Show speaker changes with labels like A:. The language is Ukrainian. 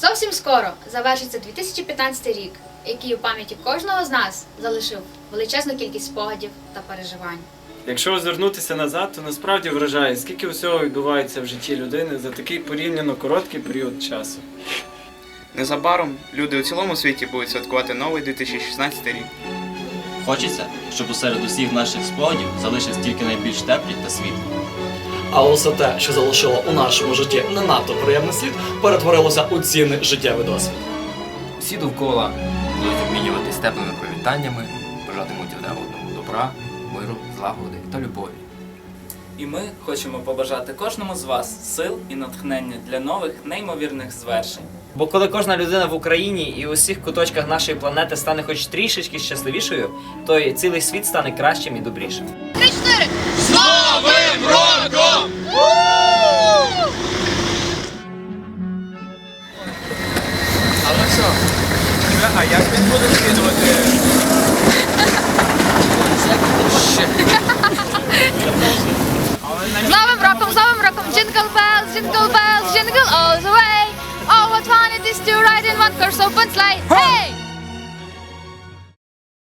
A: Зовсім скоро завершиться 2015 рік, який у пам'яті кожного з нас залишив величезну кількість спогадів та переживань.
B: Якщо озирнутися назад, то насправді вражає, скільки всього відбувається в житті людини за такий порівняно короткий період часу.
C: Незабаром люди у цілому світі будуть святкувати новий 2016 рік.
D: Хочеться, щоб усеред усіх наших спогадів залишились тільки найбільш теплі та світлі.
E: Але усе те, що залишило у нашому житті не надто приємний слід, перетворилося у цінний життєвий досвід.
F: Всі довкола будуть обмінюватись теплими привітаннями, бажатимуть одне одному добра, миру, злагоди та любові.
G: І ми хочемо побажати кожному з вас сил і натхнення для нових неймовірних звершень.
H: Бо коли кожна людина в Україні і у всіх куточках нашої планети стане хоч трішечки щасливішою, то й цілий світ стане кращим і добрішим.
F: А як він буде скидувати?
A: З Новим роком, з Новим роком! Jingle bells, jingle bells, jingle all the way! Oh, what fun it is to ride in one horse open sleigh! Hey!